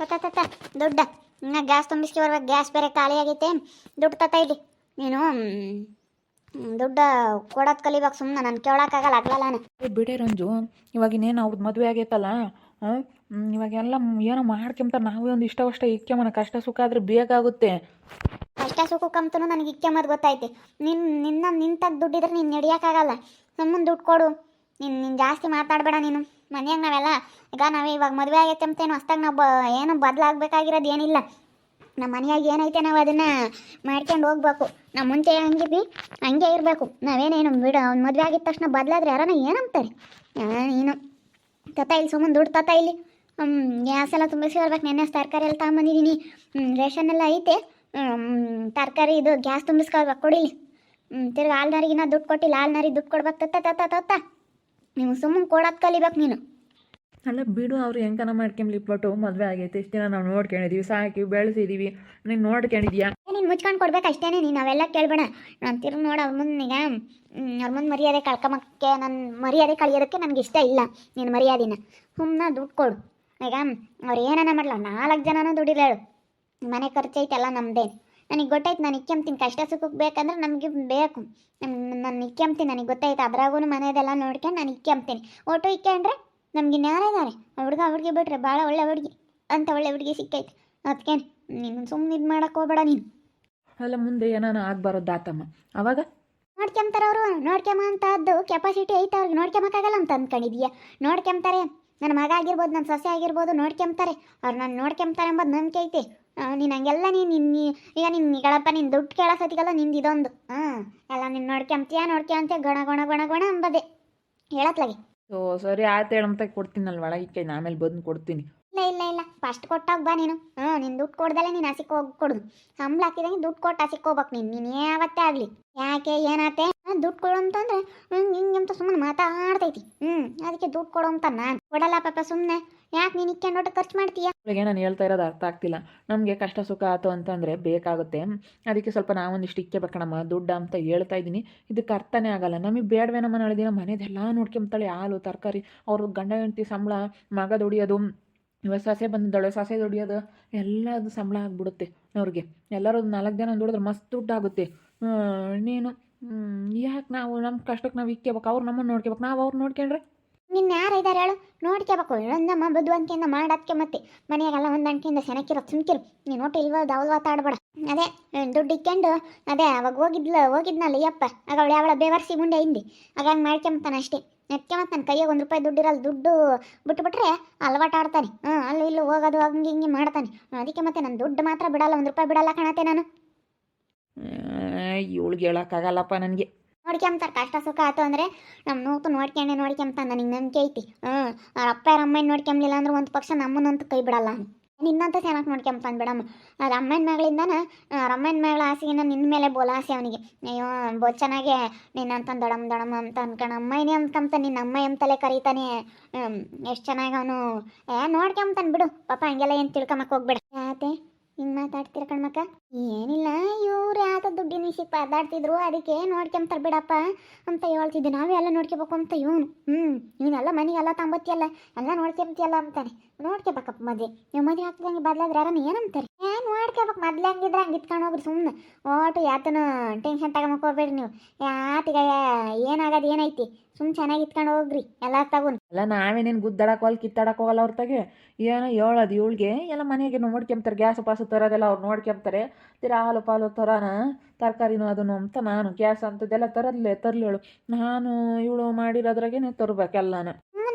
ತತ್ತ ತತ್ತ ದುಡ್ಡ. ಇನ್ನ ಗ್ಯಾಸ್ ತುಂಬಿಸ್ಕೆ ಬರ್ಬೇಕು. ಗ್ಯಾಸ್ ಬೇರೆ ಖಾಲಿ ಆಗೈತೆ. ದುಡ್ಡು ತತ್ತ ಇಲ್ಲಿ. ನೀನು ದುಡ್ಡ ಕೊಡೋದು ಕಲಿಬೇಕು. ಸುಮ್ಮನೆ ನಾನು ಕೇಳೋಕ್ಕಾಗಲ್ಲ ಆಗಲ್ಲ ನಾನು. ಬಿಡಿ ರಂಜು ಇವಾಗ ಇನ್ನೇನು ಅವ್ರದ್ದು ಮದುವೆ ಆಗೈತಲ್ಲ ಹಾಂ ಇವಾಗೆಲ್ಲ ಏನೋ ಮಾಡ್ಕೊಂತಾರೆ ನಾವೇ ಒಂದು ಇಷ್ಟ ಅಷ್ಟ ಇಕ್ಕೆಮನ ಕಷ್ಟ ಸುಖ ಆದ್ರೆ ಬೇಕಾಗುತ್ತೆ ಕಷ್ಟ ಸುಖಕ್ಕಂತೂ ನನಗೆ ಇಕ್ಕೆ ಮದ್ದು ಗೊತ್ತೈತೆ ನಿನ್ನ ನಿನ್ನ ನಿಂತಾಗ ದುಡ್ಡಿದ್ರೆ ನೀನು ನಡಿಯೋಕ್ಕಾಗಲ್ಲ ಸುಮ್ಮನೆ ದುಡ್ಡು ಕೊಡು. ನೀನು ನೀನು ಜಾಸ್ತಿ ಮಾತಾಡಬೇಡ ನೀನು. ಮನ್ಯಾಗ ನಾವೆಲ್ಲ ಈಗ ನಾವು ಇವಾಗ ಮದುವೆ ಆಗೈತೆ ಅಂತೇನು ಹೊಸ್ದಾಗ ನಾವು ಬ, ಏನು ಬದಲಾಗಬೇಕಾಗಿರೋದು ಏನಿಲ್ಲ. ನಮ್ಮ ಮನೆಯಾಗ ಏನೈತೆ ನಾವು ಅದನ್ನು ಮಾಡ್ಕೊಂಡು ಹೋಗ್ಬೇಕು. ನಾವು ಮುಂಚೆ ಹಂಗಿದ್ವಿ, ಹಂಗೆ ಇರಬೇಕು. ನಾವೇನೇನು ಬಿಡ, ಅವ್ನು ಮದುವೆ ಆಗಿದ ತಕ್ಷಣ ಬದಲಾದ್ರೆ ಯಾರನ್ನ ಏನಂತಾರೆ ಏನು, ತತ ಇಲ್ಲಿ ಸುಮ್ಮನೆ ದುಡ್ಡು ತತ್ತ ಇಲ್ಲಿ. ಗ್ಯಾಸ್ ಎಲ್ಲ ತುಂಬಿಸಿ ಬರ್ಬೇಕು. ನೆನ್ನೆ ತರಕಾರಿ ಎಲ್ಲ ತಗೊಂಬಂದಿದ್ದೀನಿ ರೇಷನ್ ಎಲ್ಲ ಐತೆ. ತರಕಾರಿ ಇದು ಗ್ಯಾಸ್ ತುಂಬಿಸ್ಕೊಳ್ಬೇಕು ಕೊಡಿಲಿ ತಿರ್ಗಿ ಆಲ್ನಾರಿಗಿನ್ನ ದುಡ್ಡು ಕೊಟ್ಟಿಲ್ಲ ಆಲ್ನಾರಿಗೆ ದುಡ್ಡು ಕೊಡ್ಬೇಕು. ತತ್ತ ತತ್ತ ತತ್ತ ನೀವು ಸುಮ್ಮನೆ ಕೊಡೋದು ಕಲಿಬೇಕು ನೀನು. ಅಲ್ಲ ಬಿಡು ಅವ್ರು ಹೆಂಗನ ಮಾಡ್ಕೊಂಬ್ಲಿ ಪಟ್ಟು ಮದುವೆ ಆಗೈತೆ. ಇಷ್ಟು ದಿನ ನಾವು ನೋಡ್ಕೊಂಡಿದ್ದೀವಿ ಸಾಕಿ ಬೆಳೆಸಿದ್ದೀವಿ ನೀನು ನೋಡ್ಕೊಂಡಿದ್ಯಾ? ನೀನು ಮುಚ್ಕೊಂಡು ಕೊಡ್ಬೇಕು ಅಷ್ಟೇನೆ ನೀನು. ಅವೆಲ್ಲ ಕೇಳಬೇಡ. ನಾನು ತಿರು ನೋಡಿ ಅವ್ರ ಮುಂದೆ ಈಗ ಅವ್ರ ಮುಂದೆ ಮರ್ಯಾದೆ ಕಳ್ಕೊಂಬಕ್ಕೆ ನನ್ನ ಮರ್ಯಾದೆ ಕಳಿಯೋದಕ್ಕೆ ನನಗೆ ಇಷ್ಟ ಇಲ್ಲ ನೀನು ಮರ್ಯಾದಿನ. ಸುಮ್ಮನೆ ದುಡ್ಡು ಕೊಡು. ಈಗ ಅವ್ರು ಏನಾನ ಮಾಡಲ್ಲ ನಾಲ್ಕು ಜನನೂ ದುಡಿಲೇಳು. ಮನೆ ಖರ್ಚೈತೆಲ್ಲ ನಮ್ಮದೇ ನನಗೆ ಗೊತ್ತಾಯ್ತು ನಾನು ಇಕ್ಕೆಂಬ್ತೀನಿ ಕಷ್ಟ ಸುಖಕ್ಕೆ ಬೇಕಂದ್ರೆ ನಮಗೆ ಬೇಕು. ನಾನು ಇಕ್ಕೆಂಬ್ತೀನಿ ನನಗೆ ಗೊತ್ತಾಯ್ತು ಅದ್ರಾಗೂ ಮನೆಯದೆಲ್ಲ ನೋಡ್ಕೊಂಡು ನಾನು ಇಕ್ಕೆಂಬ್ತೀನಿ ಒಟ್ಟು ಇಕ್ಕೊಂಡ್ರೆ ನಮ್ಗೆ ಇನ್ಯಾರ ಇದ್ದಾರೆ ಹುಡುಗ ಹುಡುಗಿ ಬಿಟ್ರೆ ಭಾಳ ಒಳ್ಳೆ ಹುಡುಗಿ ಅಂತ ಒಳ್ಳೆ ಹುಡುಗಿ ಸಿಕ್ಕೈತೆ. ಅದಕ್ಕೆ ನೀನು ಸುಮ್ಮನೆ ಇದು ಮಾಡಕ್ಕೆ ಹೋಗ್ಬೇಡ ನೀನು. ಅಲ್ಲ ಮುಂದೆ ಏನಾನ ಆಗ್ಬಾರದು ದಾತಮ್ಮ. ಅವಾಗ? ನೋಡ್ಕೊಂತಾರೆ ಅವರು ನೋಡ್ಕೊಂಬ ಅಂತದ್ದು ಕೆಪಾಸಿಟಿ ಐತೆ ಅವ್ರಿಗೆ. ನೋಡ್ಕೊಂಬಕ್ಕಾಗಲ್ಲ ಅಂತ ಅಂದ್ಕೊಂಡಿದ್ಯಾ ನೋಡ್ಕೊಂತಾರೆ ನನ್ನ ಮಗ ಆಗಿರ್ಬೋದು ನನ್ನ ಸೊಸೆ ಆಗಿರ್ಬೋದು ನೋಡ್ಕೊಂತಾರೆ ಅವ್ರು ನಾನು ನೋಡ್ಕೊಂತಾರೆ ಎಂಬುದು ನಂಬಿಕೆ ಐತೆ. ನೀನು ಹಂಗೆಲ್ಲ ನೀನು ನಿನ್ನ ಈಗ ನಿನ್ನ ನಿಗಳಪ್ಪ ನಿನ್ ದುಡ್ಡು ಕೇಳೋ ಸತಿಗೆಲ್ಲ ನಿಂದು ಇದೊಂದು. ಹಾಂ ಎಲ್ಲ ನೀನು ನೋಡ್ಕೊಂತೀಯ ನೋಡ್ಕೊಂತೀಯ ಗಣ ಗಣ ಗಣ ಗಣ ಅಂಬದೆ. ಹೇಳತ್ಲಾಗೆ. ಓ ಸರಿ ಆಯ್ತು ಹೇಳಂತ ಕೊಡ್ತೀನಲ್ವ ಈಕೆ ನಾನು ಆಮೇಲೆ ಬಂದು ಕೊಡ್ತೀನಿ. ಇಲ್ಲ ಇಲ್ಲ ಇಲ್ಲ. ಫಸ್ಟ್ ಕೊಟ್ಟಾಗ ಬಾ ನೀನು. ಹ್ಞೂ ನಿನ್ ದುಡ್ಡು ಕೊಡ್ದಲೆ ನೀನು ಹಸಿಕ್ ಹೋಗಿ ಕೊಡುದು. ಸಂಬಳ ಹಾಕಿದಂಗೆ ದುಡ್ಡು ಕೊಟ್ಟು ಹಸಿಕ್ ಹೋಗ್ಬೇಕು ನೀನು. ನೀನು ಯಾವತ್ತೇ ಆಗಲಿ. ಯಾಕೆ ಏನಾತೆ? ದುಡ್ಡು ಕೊಡು ಅಂತಂದ್ರೆ ಹಿಂಗೆ ಹಿಂಗೆ ಅಂತ ಸುಮ್ಮನೆ ಮಾತಾಡ್ತೈತಿ. ಹ್ಞೂ ಅದಕ್ಕೆ ದುಡ್ಡು ಕೊಡು ಅಂತ ನಾನು. ಕೊಡಲ್ಲ ಪಾಪ ಸುಮ್ಮನೆ ಯಾಕೆ ನೀನು ಇಕ್ಕೊಂಡು ಖರ್ಚು ಮಾಡ್ತೀಯ? ಇವಾಗ ನಾನು ಹೇಳ್ತಾ ಇರೋದು ಅರ್ಥ ಆಗ್ತಿಲ್ಲ. ನಮಗೆ ಕಷ್ಟ ಸುಖ ಆಯ್ತು ಅಂತಂದರೆ ಬೇಕಾಗುತ್ತೆ. ಅದಕ್ಕೆ ಸ್ವಲ್ಪ ನಾವೊಂದಿಷ್ಟು ಇಕ್ಕೆಬೇಕಣಮ್ಮ ದುಡ್ಡು ಅಂತ ಹೇಳ್ತಾ ಇದ್ದೀನಿ. ಇದಕ್ಕೆ ಅರ್ಥನೇ ಆಗಲ್ಲ. ನಮಗೆ ಬೇಡವೇನಮ್ಮ ನಾಳೆ ದಿನ. ಮನೆದೆಲ್ಲ ನೋಡ್ಕೊಂಬ್ತಾಳೆ, ಹಾಲು, ತರಕಾರಿ, ಅವ್ರ ಗಂಡ ಹೆಂಡತಿ ಸಂಬಳ, ಮಗ ದುಡಿಯೋದು ಇವಾಗ ಸೊಸೆ ಬಂದಿದ್ದಾಳೆ, ಸೊಸೆ ದುಡಿಯೋದು ಎಲ್ಲ ಅದು ಸಂಬಳ ಆಗ್ಬಿಡುತ್ತೆ ಅವ್ರಿಗೆ. ಎಲ್ಲರೂ ನಾಲ್ಕು ಜನ ದುಡಿದ್ರೆ ಮಸ್ತ್ ದುಡ್ಡು ಆಗುತ್ತೆ. ನೀನು ಯಾಕೆ ನಾವು ನಮ್ಮ ಕಷ್ಟಕ್ಕೆ ನಾವು ಇಕ್ಕೇಬೇಕು? ಅವ್ರು ನಮ್ಮನ್ನು ನೋಡ್ಕೋಬೇಕು ನಾವು ಅವ್ರು ನೋಡ್ಕೊಂಡ್ರೆ ನಿನ್ನ ಯಾರು ಇದ್ದಾರೆ ಹೇಳು? ನೋಡ್ಕೋಬೇಕು ಒಂದಮ್ಮ ಬುದ್ಧಿವಂತಿಯಿಂದ ಮಾಡೋದಕ್ಕೆ ಮತ್ತೆ. ಮನೆಯಾಗೆಲ್ಲ ಹೊಂದಾಣಿಕೆಯಿಂದ ಸೆನಕಿರೋ ಸುಮ್ಕಿರು. ನೀನು ಒಟ್ಟು ಇಲ್ವ ದವಲ್ ಮಾತಾಡ್ಬೇಡ. ಅದೇ ದುಡ್ಡು ಇಕ್ಕೊಂಡು. ಅದೇ, ಅವಾಗ ಹೋಗಿದ್ಲ, ಹೋಗಿದ್ನಲ್ಲ ಯಪ್ಪ. ಆಗ ಅವಳು ಅವಳ ಬೇವರ್ಸಿ ಮುಂದೆ ಹಿಂದಿ. ಆಗ ಹಂಗೆ ಮಾಡ್ಕೊಂಬತ್ತಾನೆ ಅಷ್ಟೇ. ಮತ್ತೆ ನನ್ನ ಕೈಯಾಗ ಒಂದು ರೂಪಾಯಿ ದುಡ್ಡು ಇರಲ್ಲ, ದುಡ್ಡು ಬಿಟ್ಬಿಟ್ರೆ ಅಲ್ವಾಟ ಆಡ್ತಾನೆ ಹ್ಞೂ ಅಲ್ಲಿ ಇಲ್ಲಿ ಹೋಗೋದು, ಹಂಗೆ ಹಿಂಗೆ ಮಾಡ್ತಾನೆ. ಅದಕ್ಕೆ ಮತ್ತೆ ನನ್ನ ದುಡ್ಡು ಮಾತ್ರ ಬಿಡಲ್ಲ, ಒಂದು ರೂಪಾಯಿ ಬಿಡಲ್ಲ ಕಾಣತ್ತೆ ನಾನು. ಇವಳಿಗೆ ಹೇಳೋಕ್ಕಾಗಲ್ಲಪ್ಪ ನನಗೆ. ನೋಡ್ಕೊಂತಾರೆ ಕಷ್ಟ ಸುಖ ಆಯ್ತು ಅಂದರೆ ನಮ್ಮ ನೋತು ನೋಡ್ಕೊಂಡೆ ನೋಡ್ಕೊಂತ ನನಗೆ ನಂಬಿಕೆ ಐತಿ. ಹ್ಞೂ ಅಪ್ಪ ಅವ್ರ ಅಮ್ಮನ ನೋಡ್ಕೊಂಬ್ಲಿಲ್ಲ ಅಂದ್ರೆ ಒಂದು ಪಕ್ಷ ನಮ್ಮನ್ನಂತೂ ಕೈ ಬಿಡಲ್ಲ. ನಿನ್ನಂತ ಚೆನ್ನಾಗಿ ನೋಡ್ಕೊಂತಾನೆ ಬಿಡಮ್ಮ. ಅದು ಅಮ್ಮನ ಮಗಳಿಂದನ ಅಮ್ಮನ ಮಗಳ ಆಸೆಗಿನ ನಿನ್ನ ಮೇಲೆ ಬೋಲ ಆಸೆ ಅವನಿಗೆ. ಅಯ್ಯೋ ಬೋ ಚೆನ್ನಾಗೆ ನಿನ್ನಂತ ದೊಡಮ್ ದೊಡಮ್ ಅಂತ ಅನ್ಕೊಂಡು ಅಮ್ಮನೇ ಅಂದ್ಕೊಂತಾನೆ ನಿನ್ನ ಅಮ್ಮ ಎಂತಲೇ ಕರೀತಾನೆ. ಎಷ್ಟು ಚೆನ್ನಾಗಿ ಅವನು. ಏ ನೋಡ್ಕೊಂತಾನೆ ಬಿಡು. ಪಾಪ ಹಂಗೆಲ್ಲ ಏನು ತಿಳ್ಕೊಂಬಕ್ಕೆ ಹೋಗ್ಬೇಡ. ಯಾತೆ? ಹಿಂಗೆ ಮಾತಾಡ್ತೀರ ಕಣ್ಮಕ್ಕ? ಏನಿಲ್ಲ, ಇವ್ರು ಯಾತ ದುಡ್ಡಿನ ವಿಷಯಕ್ಕೆ ಪದಾಡ್ತಿದ್ರು ಅದಕ್ಕೆ ನೋಡ್ಕೊಂತಾರೆ ಬಿಡಪ್ಪ ಅಂತ ಹೇಳ್ತಿದ್ದೆ. ನಾವೇ ಎಲ್ಲ ನೋಡ್ಕೋಬೇಕು ಅಂತ ಇವನು. ಹ್ಞೂ ನೀನೆಲ್ಲ ಮನೆಗೆಲ್ಲ ತಂಬತ್ತಿಯಲ್ಲ ಎಲ್ಲ ನೋಡ್ಕೊಂತಿಯಲ್ಲ ಅಂತಾನೆ. ನೋಡ್ಕೋಬೇಕಪ್ಪ ಮದುವೆ. ನೀವು ಮದುವೆ ಹಾಕ್ದಂಗೆ ಬದಲಾದ್ರೆ ಯಾರನ್ನ ಏನಂತಾರೆ? ಏನು ನೋಡ್ಕೋಬೇಕು ಮೊದ್ಲು ಹಂಗಿದ್ರೆ ಹಂಗೆ ಇತ್ಕೊಂಡು ಹೋಗ್ರಿ ಸುಮ್ಮನೆ ಒಟ್ಟು ಯಾತನ ಟೆನ್ಷನ್ ತಗೊಂಬಕ್ ಹೋಗ್ಬೇಡ್ರಿ ನೀವು. ಯಾತಿಗ ಏನಾಗೋದು ಏನೈತಿ? ಸುಮ್ಮನೆ ಚೆನ್ನಾಗಿ ಇತ್ಕೊಂಡು ಹೋಗ್ರಿ. ಎಲ್ಲ ತಗೊಂಡು ಅಲ್ಲ ನಾವೇನೇನು ಗುದ್ದಾಡಕ್ಕೆ ಹೋಗಲ್ಲ ಕಿತ್ತಾಡಕ್ಕೆ ಹೋಗಲ್ಲ ಅವ್ರ ತಗೆ? ಏನೋ ಹೇಳೋದು ಇವಳಿಗೆ? ಎಲ್ಲ ಮನೆಗೆ ನೋಡ್ಕೊಂತಾರೆ ಗ್ಯಾಸ್ ಪಾಸು ತರೋದೆಲ್ಲ ಅವ್ರು ನೋಡ್ಕೊಂತಾರೆ ತೀರಾ ಹಾಲು ಪಾಲು ತರೋಣ ತರಕಾರಿನೂ ಅದನ್ನು ಅಂತ ನಾನು ಗ್ಯಾಸ್ ಅಂಥದ್ದೆಲ್ಲ ತರದ್ಲೆ ತರಲೇಳು. ನಾನು ಇವಳು ಮಾಡಿರೋದ್ರಾಗೇನೆ ತರಬೇಕೆಲ್ಲನ.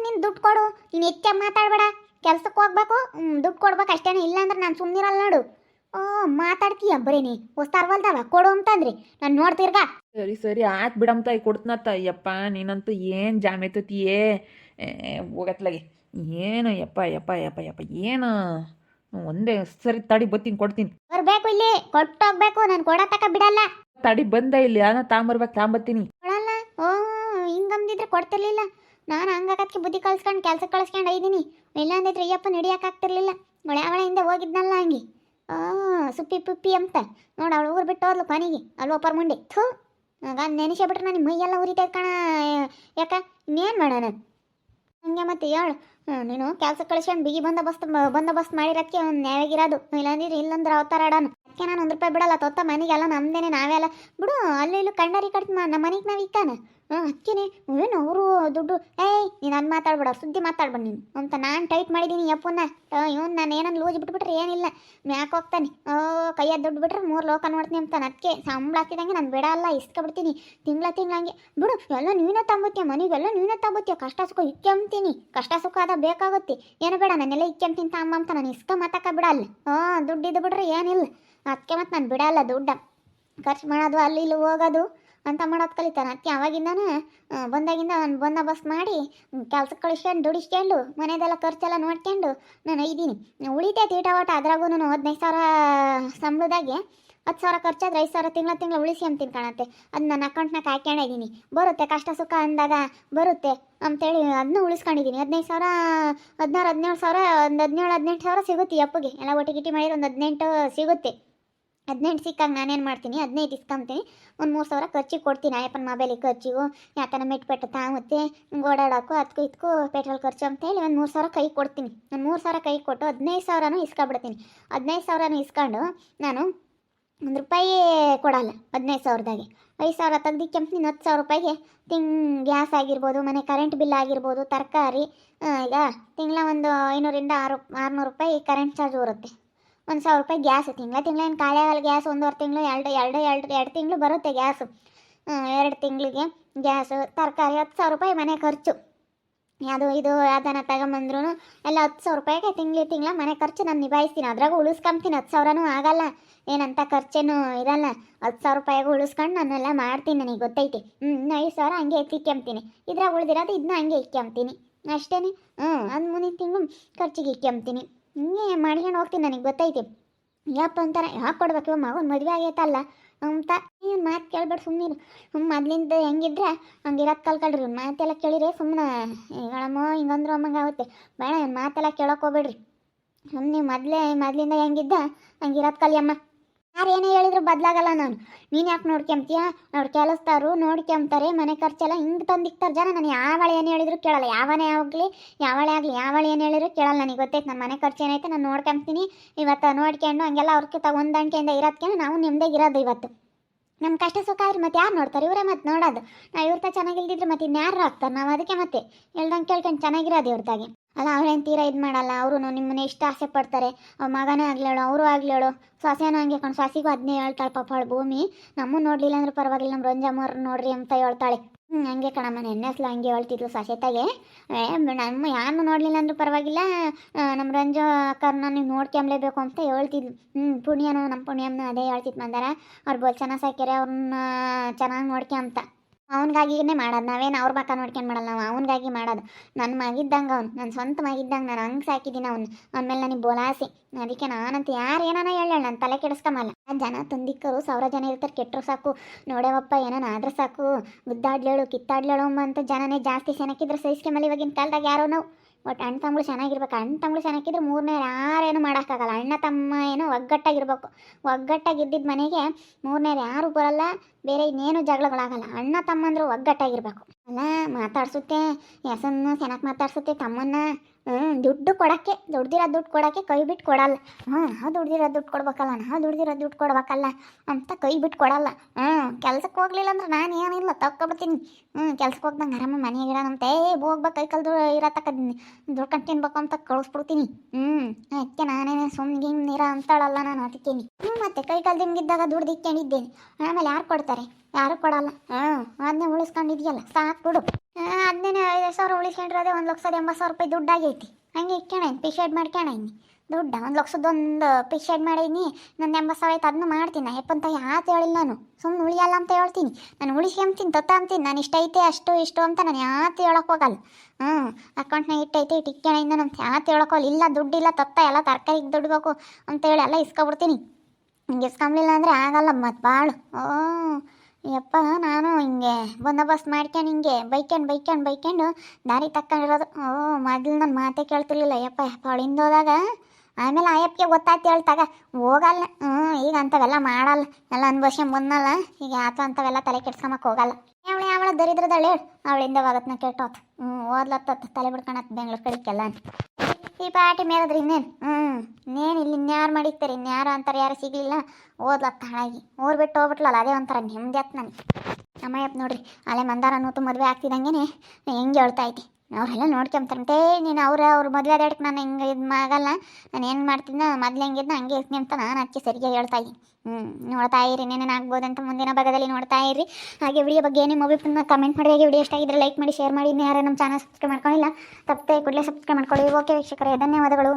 ನೀನು ದುಡ್ಡು ಕೊಡು. ನೀನು ಹೆಚ್ಚಾಗಿ ಮಾತಾಡಬೇಡ. ಕೆಲ್ಸಕ್ಕೆ ಹೋಗ್ಬೇಕು. ದುಡ್ಡು ಕೊಡ್ಬೇಕು ಅಷ್ಟೇನೆ. ಇಲ್ಲಾಂದ್ರೆ ನಾನು ಸುಮ್ಮನಿರಲ್ಲ ನೋಡು. ಓ ಮಾತಾಡ್ತೀಯ ಬರೇನಿ ಹೊಸ್ತಾರ್ವಲ್ದವ ಕೊಡು ಅಂತಂದ್ರಿ ನಾನು ನೋಡ್ತಿರ್ಗ. ಸರಿ ಸರಿ ಆಯ್ತು ಬಿಡಮ್ಮ ತಾಯಿ ತಯ್ಯಪ್ಪ ಯಪ್ಪ ನೀನಂತೂ ಏನು ಜಾಮೆತತಿಯೇ ಹೋಗತ್ಲಾಗೆ. ಏನು ಯಪ್ಪ ಯಪ್ಪ ಯಪ್ಪ ಯಪ್ಪ ಏನು? ಒಂದೇ ಸರಿ ತಡಿ ಬತ್ತೀನಿ ಕೊಡ್ತೀನಿ. ಬರ್ಬೇಕು ಇಲ್ಲಿ. ಕೊಟ್ಟೋಗ್ಬೇಕು. ನಾನು ಕೊಡತಕ್ಕ ತಕ ಬಿಡಲ್ಲ. ತಡಿ ಬಂದ ಇಲ್ಲಿ ಅದನ್ನ ತಾಂಬರ್ಬೇಕು ತಾಂಬತ್ತೀನಿ. ಕೊಡಲ್ಲ? ಓ ಹಿಂಗಂದಿದ್ರೆ ಕೊಡ್ತಿರ್ಲಿಲ್ಲ. ನಾನು ಹಂಗಾಗಕ್ಕೆ ಬುದ್ಧಿ ಕಳ್ಸ್ಕೊಂಡು ಕೆಲ್ಸಕ್ಕೆ ಕಳ್ಸ್ಕೊಂಡು ಇದ್ದೀನಿ. ಇಲ್ಲ ಅಂದಿದ್ರೆ ಅಯ್ಯಪ್ಪ ನಡಿಯೋಕ್ಕಾಗ್ತಿರ್ಲಿಲ್ಲ ಒಳ್ಳೆ ಹಿಂದೆ ಹೋಗಿದ್ನಲ್ಲ ಹಂಗೆ. ಸುಪ್ಪಿ ಪುಪ್ಪಿ ಅಂತ. ನೋಡು ಅವಳು ಊರು ಬಿಟ್ಟು ಹೋದ್ಲು ಕೊನೆಗೆ ಅಲ್ವ ಒಪ್ಪರ್ ಮುಂಡೆ ಥೂ ನೆನೆಸೇ ಬಿಟ್ರೆ ನನಗೆ ಮೈಯೆಲ್ಲ ಉರಿತೈತೆ ಕಣ. ಯಾಕ? ಇನ್ನೇನು ಮಾಡೋಣ ಹಂಗೆ ಮತ್ತೆ ಹೇಳು. ನೀನು ಕೆಲಸ ಕಳಿಸ್ಕೊಂಡು ಬಿಗಿ ಬಂದೋಬಸ್ತ್ ಬಂದೋಬಸ್ತ್ ಮಾಡಿರೋಕ್ಕೆ ಅವ್ನು ನ್ಯಾಯಾಗಿರೋದು ಇಲ್ಲಾಂದ್ರೆ ಇಲ್ಲಂದ್ರೆ ಅವತಾರ ಆಡೋನು ಅದಕ್ಕೆ ನಾನು ಒಂದು ರೂಪಾಯಿ ಬಿಡಲ್ಲ, ತೊತ್ತ ಮನೆಗೆಲ್ಲ ನಮ್ದೇನೆ ಅಲ್ಲ ಬಿಡು, ಅಲ್ಲಿ ಇಲ್ಲೂ ಕಂಡರಿ ಕಟ್ ನಮ್ಮ ಮನೆಗೆ ನಾವು ಇಕ್ಕಾನ? ಹ್ಞೂ ಅದಕ್ಕೇನೆ ಏನು ಅವರು ದುಡ್ಡು? ಏಯ್, ನೀನು ಅದು ಮಾತಾಡ್ಬೇಡ, ಸುದ್ದಿ ಮಾತಾಡ್ಬೇಡ ನೀನು. ಅಂತ ನಾನು ಟೈಟ್ ಮಾಡಿದ್ದೀನಿ ಯಪ್ಪನ್ನ ಇವನು ನಾನು ಏನನ್ನು ಲೂಜ್ ಬಿಟ್ಬಿಟ್ರೆ ಏನಿಲ್ಲ. ಮ್ಯಾಕ್ ಹೋಗ್ತಾನೆ? ಓ ಕೈಯ ದುಡ್ಡು ಬಿಟ್ರೆ ಮೂರು ಲೋಕ ನೋಡ್ತೀನಿ ಅಂತಾನೆ. ಅದಕ್ಕೆ ಸಂಬಳ ಹಾಕಿದಂಗೆ ನಾನು ಬಿಡಲ್ಲ ಇಸ್ಕೊಬಿಡ್ತೀನಿ. ತಿಂಗಳ ತಿಂಗಳ ಹಂಗೆ. ಬಿಡು, ಎಲ್ಲ ನೀನೇ ತಂಬತ್ತೀಯ ಮನೆಗೆಲ್ಲ ನೀನೇ ತಂಬತ್ತೀಯ ಕಷ್ಟ ಸುಖ ಇಕ್ಕೆಂತೀನಿ ಕಷ್ಟ ಸುಖ ಅದ ಬೇಕಾಗುತ್ತೆ. ಏನು ಬೇಡ ನಾನೆಲ್ಲ ಇಕ್ಕೆಂಬ್ತೀನಿ ತಾಂಬ ಅಂತ ನಾನು ಇಸ್ಕ ಮಾತಾಕ ಬಿಡಲ್ಲ. ಹ್ಞೂ ದುಡ್ಡಿದ್ದು ಬಿಡ್ರಿ ಏನಿಲ್ಲ. ಅದಕ್ಕೆ ಮತ್ತೆ ನಾನು ಬಿಡಲ್ಲ ದುಡ್ಡ. ಖರ್ಚು ಮಾಡೋದು ಅಲ್ಲಿ ಇಲ್ಲಿ ಹೋಗೋದು ಅಂತ ಮಾಡೋದು ಕಲಿತಾನೆ. ಅದಕ್ಕೆ ಅವಾಗಿಂದಾನೆ ಬಂದಾಗಿಂದ ನಾನು ಬಂದೋಬಸ್ತ್ ಮಾಡಿ ಕೆಲ್ಸಕ್ಕೆ ಕಳಿಸ್ಕೊಂಡು, ದುಡಿಸ್ಕೊಂಡು ಮನೆಯದೆಲ್ಲ ಖರ್ಚೆಲ್ಲ ನೋಡ್ಕೊಂಡು ನಾನು ಇದ್ದೀನಿ. ಉಳಿತೆ ಈಟ ಓಟ ಅದ್ರಾಗೂ ನಾನು ಹದಿನೈದು ಸಾವಿರ ಸಂಬಳದಾಗೆ ಹತ್ತು ಸಾವಿರ ಖರ್ಚಾದ್ರೆ ಐದು ಸಾವಿರ ತಿಂಗಳ ತಿಂಗಳ ಉಳಿಸಿ ಅಂತ ಕಾಣತ್ತೆ ಅದು ನನ್ನ ಅಕೌಂಟ್ನಾಗ ಹಾಕ್ಕೊಂಡಿದ್ದೀನಿ ಬರುತ್ತೆ, ಕಷ್ಟ ಸುಖ ಅಂದಾಗ ಬರುತ್ತೆ ಅಂತೇಳಿ ಅದನ್ನ ಉಳಿಸ್ಕೊಂಡಿದ್ದೀನಿ. ಹದಿನೈದು ಸಾವಿರ, ಹದಿನಾರು, ಹದಿನೇಳು ಸಾವಿರ, ಒಂದು ಹದಿನೇಳು, ಹದಿನೆಂಟು ಸಾವಿರ ಸಿಗುತ್ತೆ ಅಪ್ಪಗೆ. ಎಲ್ಲ ಒಟ್ಟಿಗೆ ಗಿಟಿ ಮಾಡಿದ್ರೆ ಒಂದು ಹದಿನೆಂಟು ಸಿಗುತ್ತೆ. ಹದಿನೆಂಟು ಸಿಕ್ಕಾಗ ನಾನೇನು ಮಾಡ್ತೀನಿ, ಹದಿನೈದು ಇಸ್ಕೊಂತೀನಿ ಒಂದು ಮೂರು ಸಾವಿರ ಖರ್ಚಿಗೆ ಕೊಡ್ತೀನಿ ಅಯ್ಯಪ್ಪನ ಮೊಬೈಲಿಗೆ ಖರ್ಚಿಗೂ. ಯಾಕಂದ್ರೆ ಮೆಟ್ಟು ಪೆಟ್ಟು ತಾಮತ್ತೆ ಓಡಾಡೋಕ್ಕೂ ಅದಕ್ಕೂ ಇದಕ್ಕೂ ಪೆಟ್ರೋಲ್ ಖರ್ಚು ಅಂತ ಹೇಳಿ ಒಂದು ಮೂರು ಸಾವಿರ ಕೈ ಕೊಡ್ತೀನಿ. ಒಂದು ಮೂರು ಸಾವಿರ ಕೈ ಕೊಟ್ಟು ಹದಿನೈದು ಸಾವಿರನೂ ಇಸ್ಕೊಬಿಡ್ತೀನಿ. ಹದಿನೈದು ಸಾವಿರನೂ ಇಸ್ಕೊಂಡು ನಾನು ಒಂದು ರೂಪಾಯಿ ಕೊಡಲ್ಲ, ಹದಿನೈದು ಸಾವಿರದಾಗೆ. ಐದು ಸಾವಿರ ತೆಗ್ದಿಕ್ಕೆಂಪ್ತೀನಿ ಹತ್ತು ಸಾವಿರ ರೂಪಾಯಿಗೆ ತಿಂಗ್ ಗ್ಯಾಸ್ ಆಗಿರ್ಬೋದು, ಮನೆ ಕರೆಂಟ್ ಬಿಲ್ ಆಗಿರ್ಬೋದು, ತರಕಾರಿ ಈಗ ತಿಂಗಳ ಒಂದು ಐನೂರಿಂದ ಆರು, ಆರುನೂರು ರೂಪಾಯಿ ಕರೆಂಟ್ ಚಾರ್ಜ್ ಬರುತ್ತೆ. ಒಂದು ಸಾವಿರ ರೂಪಾಯಿ ಗ್ಯಾಸ್ ತಿಂಗಳ ತಿಂಗಳ ಏನು ಕಾಳೆಗಾಲ ಗ್ಯಾಸ್, ಒಂದೂವರೆ ತಿಂಗಳು, ಎರಡು ಎರಡು ಎರಡು ಎರಡು ತಿಂಗಳು ಬರುತ್ತೆ ಗ್ಯಾಸು. ಎರಡು ತಿಂಗಳಿಗೆ ಗ್ಯಾಸು, ತರಕಾರಿ ಹತ್ತು ಸಾವಿರ ರೂಪಾಯಿ ಮನೆ ಖರ್ಚು. ಅದು ಇದು, ಅದನ್ನು ತಗೊಂಬಂದ್ರೂ ಎಲ್ಲ ಹತ್ತು ಸಾವಿರ ರೂಪಾಯಿಗೆ ತಿಂಗ್ಳು, ತಿಂಗಳ ಮನೆ ಖರ್ಚು ನಾನು ನಿಭಾಯಿಸ್ತೀನಿ. ಅದ್ರಾಗ ಉಳಿಸ್ಕೊಂತೀನಿ ಹತ್ತು ಸಾವಿರನೂ ಆಗಲ್ಲ. ಏನಂತ ಖರ್ಚೇನು ಇರಲ್ಲ. ಹತ್ತು ಸಾವಿರ ರೂಪಾಯಿಗೆ ಉಳಿಸ್ಕೊಂಡು ನಾನೆಲ್ಲ ಮಾಡ್ತೀನಿ ನನಗೆ ಗೊತ್ತೈತಿ. ಹ್ಞೂ ಇನ್ನು ಐದು ಸಾವಿರ ಹಂಗೆ ಇಕ್ಕೊಂತೀನಿ ಇದ್ರಾಗ ಉಳಿದಿರೋದು ಇದನ್ನ ಹಂಗೆ ಇಕ್ಕೊಂತೀನಿ ಅಷ್ಟೇ ಹ್ಞೂ ಅದು ಮುಂದಿನ ತಿಂಗಳು ಖರ್ಚಿಗೆ ಇಕ್ಕೊಂತೀನಿ ಹಿಂಗೆ ಮಾಡ್ಕೊಂಡು ಹೋಗ್ತೀನಿ ನನಗೆ ಗೊತ್ತೈತಿ. ಯಪ್ಪ ಅಂತಾರೆ, ಯಾಕೆ ಕೊಡ್ಬೇಕು? ಮಗನ ಮದುವೆ ಆಗೈತಲ್ಲ. ಅಂತ ಏನು ಮಾತು ಕೇಳ್ಬೇಡ ಸುಮ್ಮನೆ ಹ್ಞೂ ಮೊದ್ಲಿಂದ ಹೆಂಗಿದ್ರೆ ಹಂಗಿರೋದು ಕಲ್ಕೊಳ್ರಿ. ಇವ್ನ ಮಾತೆಲ್ಲ ಕೇಳಿರಿ ಸುಮ್ಮನೆ ಹೇಳಮ್ಮ, ಹಿಂಗಂದ್ರೆ ಅಮ್ಮಂಗೆ ಆಗುತ್ತೆ. ಬೇಡ ಮಾತೆಲ್ಲ ಕೇಳೋಕೆ ಹೋಗ್ಬೇಡ್ರಿ. ಸುಮ್ಮನೆ ಮೊದಲೇ, ಮೊದ್ಲಿಂದ ಹೆಂಗಿದ್ದ ಹಂಗಿರೋದು ಕಲಿಯಮ್ಮ. ಯಾರು ಏನೇ ಹೇಳಿದ್ರು ಬದಲಾಗಲ್ಲ ನಾನು. ನೀನು ಯಾಕೆ ನೋಡ್ಕೊಂತೀಯ ಅವ್ರು ಕೆಲಸ್ತಾರು ನೋಡ್ಕೊಂತಾರೆ ಮನೆ ಖರ್ಚೆಲ್ಲ ಹಿಂಗೆ ತಂದಿಕ್ತಾರೆ ಜನ. ನಾನು ಯಾವಳೆ ಏನು ಹೇಳಿದ್ರು ಕೇಳಲ್ಲ. ಯಾವನೇ ಆಗಲಿ, ಯಾವಳೆ ಆಗಲಿ, ಯಾವಳೆ ಏನು ಹೇಳಿದ್ರು ಕೇಳಲ್ಲ ನನಗೆ ಗೊತ್ತೈತೆ. ನನ್ನ ಮನೆ ಖರ್ಚು ಏನೈತೆ ನಾನು ನೋಡ್ಕೊಂತೀನಿ ಇವತ್ತು ನೋಡ್ಕೊಂಡು ಹಂಗೆಲ್ಲ ಅವ್ರಿಗೆ ಹೊಂದಾಣಿಕೆಯಿಂದ ಇರೋದಕ್ಕೆ ನಾವು ನಿಮ್ಮದೇ ಇರೋದು ಇವತ್ತು. ನಮ್ಮ ಕಷ್ಟ ಸುಖ ಆದ್ರೆ ಮತ್ತೆ ಯಾರು ನೋಡ್ತಾರೆ? ಇವರೇ ಮತ್ತೆ ನೋಡೋದು. ನಾವು ಇವ್ರ ಚೆನ್ನಾಗಿಲ್ದಿದ್ರೆ ಮತ್ತೆ ಇನ್ಯಾರು ಆಗ್ತಾರೆ. ನಾವು ಅದಕ್ಕೆ ಮತ್ತೆ ಹೇಳ್ದಂಗೆ ಕೇಳ್ಕೊಂಡು ಚೆನ್ನಾಗಿರೋದು ಇವ್ರದಾಗೆ ಅಲ್ಲ, ಅವ್ರೇನು ತೀರಾ ಇದು ಮಾಡಲ್ಲ ಅವರು ನಿಮ್ಮನ್ನ ಇಷ್ಟ ಆಸೆ ಪಡ್ತಾರೆ. ಅವ್ರ ಮಗನೇ ಆಗ್ಲೇಳು ಅವರು ಆಗ್ಲೇಳು ಸೊಸೆನೂ ಹಂಗೆ ಕಣ್, ಸೊಸಿಗೂ ಅದನ್ನೇ ಹೇಳ್ತಾಳೆ ಪಾಪ ಅವಳು ಭೂಮಿ. ನಮ್ಮ ನೋಡಲಿಲ್ಲ ಅಂದ್ರೆ ಪರವಾಗಿಲ್ಲ ನಮ್ಮ ರಂಜಮ್ಮವ್ರು ನೋಡ್ರಿ ಅಂತ ಹೇಳ್ತಾಳೆ. ಹ್ಞೂ ಹಂಗೆ ಕಣಮ್ಮ ನೆನ್ನೆಸ್ಲು ಹಂಗೆ ಹೇಳ್ತಿದ್ಲು ಸೊಸೆತಾಗೆ ನಮ್ಮ ಯಾರನ್ನು ನೋಡಲಿಲ್ಲ ಅಂದ್ರೂ ಪರವಾಗಿಲ್ಲ ನಮ್ಮ ರಂಜ ಅಕ್ಕರನ್ನ ನೀವು ನೋಡ್ಕೊಂಬಲೇಬೇಕು ಅಂತ ಹೇಳ್ತಿದ್ಲು. ಹ್ಞೂ ಪುಣ್ಯನು ನಮ್ಮ ಪುಣ್ಯಮ್ನು ಅದೇ ಹೇಳ್ತಿತ್ತು ಮಂದಾರ. ಅವ್ರು ಬೋಲ್ ಚೆನ್ನಾಗಿ ಸಾಕ್ಯಾರೆ ಅವ್ರನ್ನ ಚೆನ್ನಾಗಿ ನೋಡ್ಕೊಂತ ಅವನಿಗಾಗಿನೇ ಮಾಡೋದು. ನಾವೇನು ಅವ್ರ ಮಕ್ಕ ನೋಡ್ಕೊಂಡು ಮಾಡಲ್ಲ ನಾವು, ಅವನಿಗಾಗಿ ಮಾಡೋದು. ನನ್ನ ಮಗಿದ್ದಂಗೆ ಅವ್ನು ನನ್ನ ಸ್ವಂತ ಮಗಿದ್ದಂಗೆ ನಾನು ಹಂಗೆ ಸಾಕಿದ್ದೀನಿ ಅವ್ನು. ಅವನ ಮೇಲೆ ನನಗೆ ಬೋಲಾಸಿ. ಅದಕ್ಕೆ ನಾನಂತ ಯಾರು ಏನಾನ ಹೇಳಲ್ಲ ನಾನು ತಲೆ ಕೆಡಿಸ್ಕೊಂಬಲ್ಲ. ಜನ ತಂದಿಕ್ಕರು ಸಾವಿರ ಜನ ಇರ್ತಾರೆ ಕೆಟ್ಟರು ಸಾಕು. ನೋಡೇವಪ್ಪ ಏನಾನ ಆದ್ರೆ ಸಾಕು. ಬುದ್ದಾಡ್ಲೇಳು ಕಿತ್ತಾಡ್ಲೇಳು ಅಂತ ಜನನೇ ಜಾಸ್ತಿ ಸೆನಕಿದ್ರೆ ಸಹಿಸ್ಕೊಂಬಲ್ಲ ಇವಾಗಿನ ಕಾಲದಾಗ ಯಾರೋ ನಾವು. ಒಟ್ಟು ಅಣ್ಣ ತಮ್ಮಗಳು ಚೆನ್ನಾಗಿರ್ಬೇಕು. ಅಣ್ಣ ತಮ್ಮಗಳು ಚೆನ್ನಾಗಿದ್ರೆ ಮೂರನೇ ಯಾರೇನು ಮಾಡೋಕ್ಕಾಗಲ್ಲ. ಅಣ್ಣ ತಮ್ಮ ಏನೋ ಒಗ್ಗಟ್ಟಾಗಿರ್ಬೇಕು. ಒಗ್ಗಟ್ಟಾಗಿದ್ದಿದ್ದ ಮನೆಗೆ ಮೂರನೇ ಯಾರು ಬರಲ್ಲ, ಬೇರೆ ಇನ್ನೇನು ಜಗಳಗಳಾಗಲ್ಲ. ಅಣ್ಣ ತಮ್ಮಂದ್ರು ಒಗ್ಗಟ್ಟಾಗಿರ್ಬೇಕು. ಅಲ್ಲ, ಮಾತಾಡ್ಸುತ್ತೆ. ಹೆಸನ್ನು ಚೆನ್ನಾಗಿ ಮಾತಾಡ್ಸುತ್ತೆ ತಮ್ಮನ್ನ. ಹ್ಞೂ ದುಡ್ಡು ಕೊಡೋಕ್ಕೆ, ದುಡ್ದಿರೋ ದುಡ್ಡು ಕೊಡೋಕ್ಕೆ ಕೈ ಬಿಟ್ಟು ಕೊಡಲ್ಲ. ಹ್ಞೂ ನಾವು ದುಡ್ದಿರೋ ದುಡ್ಡು ಕೊಡ್ಬೇಕಲ್ಲ ನಾವು ದುಡ್ದಿರೋ ದುಡ್ಡು ಕೊಡ್ಬೇಕಲ್ಲ ಅಂತ ಕೈ ಬಿಟ್ಟು ಕೊಡಲ್ಲ. ಹ್ಞೂ ಕೆಲ್ಸಕ್ಕೆ ಹೋಗ್ಲಿಲ್ಲ ಅಂದ್ರೆ ನಾನು ಏನಿಲ್ಲ ತಗೊಬಿಡ್ತೀನಿ ಹ್ಞೂ ಕೆಲ್ಸಕ್ಕೆ ಹೋಗ್ದಂಗೆ ಆರಾಮ ಮನೆಗೆ ಇರೋಣಂತೆ ಏ ಹೋಗ್ಬೇಕು ಕೈ ಕಲ್ದು ದುಡ್ಡು ದುಡ್ಕೊಂಡು ತಿನ್ಬೇಕು ಅಂತ ಕಳಿಸ್ಬಿಡ್ತೀನಿ. ಹ್ಞೂ ಅದಕ್ಕೆ ನಾನೇನೇ ಸುಮ್ಮನೆ ಹಿಂಗೆ ಅಂತಾಳಲ್ಲ ನಾನು ಅದಕ್ಕೇನಿ ಹ್ಞೂ ಮತ್ತೆ ಕೈ ಕಾಲು ಹಿಂಗಿದ್ದಾಗ ದುಡ್ದು ಇಕ್ಕೊಂಡಿದ್ದೇನೆ. ಆಮೇಲೆ ಯಾರು ಕೊಡ್ತಾರೆ? ಯಾರು ಕೊಡಲ್ಲ? ಹ್ಞೂ ಅದನ್ನೇ ಉಳಿಸ್ಕೊಂಡಿದ್ಯಲ್ಲ, ಸಾಕು ಬಿಡು. ಅದನ್ನೇ ಐದು ಸಾವಿರ ಉಳಿಸ್ಕೊಂಡಿರೋದೇ ಒಂದು ಲಕ್ಷದ ಎಂಬತ್ತು ಸಾವಿರ ರೂಪಾಯಿ ದುಡ್ಡಾಗೈತಿ ಹಂಗೆ ಇಟ್ಕೊಂಡೇನಿ ಪಿಶೇಡ್ ಮಾಡ್ಕೊಂಡೈನಿ ದುಡ್ಡ, ಒಂದು ಲಕ್ಷದೊಂದು ಪಿಶೇಡ್ ಮಾಡೀನಿ ನನ್ನ ಎಂಬತ್ತು ಸಾವಿರ ಆಯ್ತು ಅದನ್ನು ಮಾಡ್ತೀನಿ. ಹೆಪ್ಪಂತ ಯಾತು ಹೇಳಿಲ್ಲ ನಾನು. ಸುಮ್ಮನೆ ಉಳಿಯಲ್ಲ ಅಂತ ಹೇಳ್ತೀನಿ. ನಾನು ಉಳಿಸ್ಕೊಂತೀನಿ ತೊತ್ತ ಅಂತೀನಿ ನಾನು ಇಷ್ಟ ಐತೆ ಅಷ್ಟು ಇಷ್ಟು ಅಂತ ನಾನು ಯಾತು ಹೇಳೋಕೆ ಹೋಗಲ್ಲ. ಹ್ಞೂ ಅಕೌಂಟ್ನಾಗ ಇಟ್ಟೈತೆ ಇಟ್ಟು ನಾನು ಯಾತು ಹೇಳಕ್ ಹೋಗಲ್ಲ. ಇಲ್ಲ ದುಡ್ಡಿಲ್ಲ ತೊತ್ತ ಎಲ್ಲ ತರಕಾರಿಗೆ ದುಡ್ಡು ಬೇಕು ಅಂತೇಳಿ ಎಲ್ಲ ಇಸ್ಕೊಬಿಡ್ತೀನಿ. ಹಿಂಗೆ ಇಸ್ಕೊಂಬಲಿಲ್ಲ ಅಂದರೆ ಆಗಲ್ಲ ಮತ್ತು ಭಾಳ ಓ ಯಪ್ಪ, ನಾನು ಹಿಂಗೆ ಬಂದೋಬಸ್ತ್ ಮಾಡ್ಕೊಂಡು ಹಿಂಗೆ ಬೈಕ್ಯಂಡು ಬೈಕ್ಯಂಡು ಬೈಕ್ಯಂಡು ದಾರಿ ತಕ್ಕೊಂಡಿರೋದು. ಓ, ಮೊದಲು ನನ್ನ ಮಾತೇ ಕೇಳ್ತಿರ್ಲಿಲ್ಲ. ಯಪ್ಪ ಯಪ್ಪ ಅವಳಿಂದ ಹೋದಾಗ ಆಮೇಲೆ ಆಯಪ್ಗೆ ಗೊತ್ತಾಯ್ತು ಹೇಳ್ತಾಗ. ಹೋಗಲ್ಲ. ಹ್ಞೂ ಈಗ ಅಂಥವೆಲ್ಲ ಮಾಡಲ್ಲ. ಎಲ್ಲ ಅನ್ಭವಿಸ್ಕೊಂಡ್ ಬಂದಲ್ಲ ಈಗ ಆತ ಅಂಥವೆಲ್ಲ ತಲೆ ಕೆಡ್ಸ್ಕೊಂಬಕ್ಕೆ ಹೋಗಲ್ಲ. ಅವಳು, ಅವಳ ದರಿದ್ರದಳೆ ಅವಳಿಂದ ಆಗತ್ನ ಕೆಟ್ಟೋತ್. ಹ್ಞೂ ಓದ್ಲತ್ತ ತಲೆ ಬಿಡ್ಕೊಳತ್ ಬೆಂಗ್ಳೂರು ಕಡೆಗೆಲ್ಲ ಈ ಪಾಟಿ ಮೇಲದ್ರಿ ಇನ್ನೇನು? ಹ್ಞೂ ಇನ್ನೇನು ಇಲ್ಲಿ ಇನ್ಯಾರು ಮಾಡಿರ್ತಾರೆ? ಇನ್ಯಾರು ಅಂತಾರೆ? ಯಾರು ಸಿಗಲಿಲ್ಲ? ಓದ್ಲತ್ತ ಹಾಳಾಗಿ ಊರು ಬಿಟ್ಟು ಹೋಗ್ಬಿಟ್ಲಲ್ಲ, ಅದೇ ಒಂಥರ ನೆಮ್ಮದಿ ಆತ್ ನನಗೆ ಅಮ್ಮಯ್ಯಪ್ಪ ನೋಡ್ರಿ, ಅಲ್ಲೇ ಮಂದಾರ ಅನ್ನೋತು ಮದುವೆ ಆಗ್ತಿದ್ದಂಗೆ ಹೆಂಗೆ ಹೇಳ್ತಾ ಐತಿ. ಅವರೆಲ್ಲ ನೋಡ್ಕೊಂತಾರಂತೆ ನೀನು ಅವ್ರ ಅವ್ರ ಮದುವೆ ಆಡಕ್ಕೆ ನಾನು ಹಿಂಗೆ ಇದು ಆಗಲ್ಲ ನಾನು ಏನು ಮಾಡ್ತೀನೋ ಮೊದ್ಲು ಹೆಂಗಿದ್ನ ಹಂಗೆ ಇರ್ತೀನಿ ಅಂತ ನಾನು ಅದಕ್ಕೆ ಸರಿಯಾಗಿ ಹೇಳ್ತಾ ಇದ್ದೀನಿ. ಹ್ಞೂ, ನೋಡ್ತಾ ಇರಿ ಏನೇನು ಆಗ್ಬೋದು ಅಂತ ಮುಂದಿನ ಭಾಗದಲ್ಲಿ ನೋಡ್ತಾ ಇರಿ. ಹಾಗೆ ವಿಡಿಯೋ ಬಗ್ಗೆ ನಿಮ್ಮ ಅಭಿಪ್ರಾಯ ಕಮೆಂಟ್ ಮಾಡಿ, ಹಾಗೆ ವಿಡಿಯೋ ಆಗಿದ್ರೆ ಲೈಕ್ ಮಾಡಿ ಶೇರ್ ಮಾಡಿ. ಇನ್ನು ಯಾರು ನಮ್ಮ ಚಾನಲ್ ಸಬ್ಸ್ಕ್ರೈಬ್ ಮಾಡ್ಕೊಂಡಿಲ್ಲ, ತಪ್ಪದೆ ಕೂಡಲೇ ಸಬ್ಸ್ಕ್ರೈಬ್ ಮಾಡ್ಕೊಳ್ಳಿ. ಓಕೆ ವೀಕ್ಷಕರೇ, ಧನ್ಯವಾದಗಳು.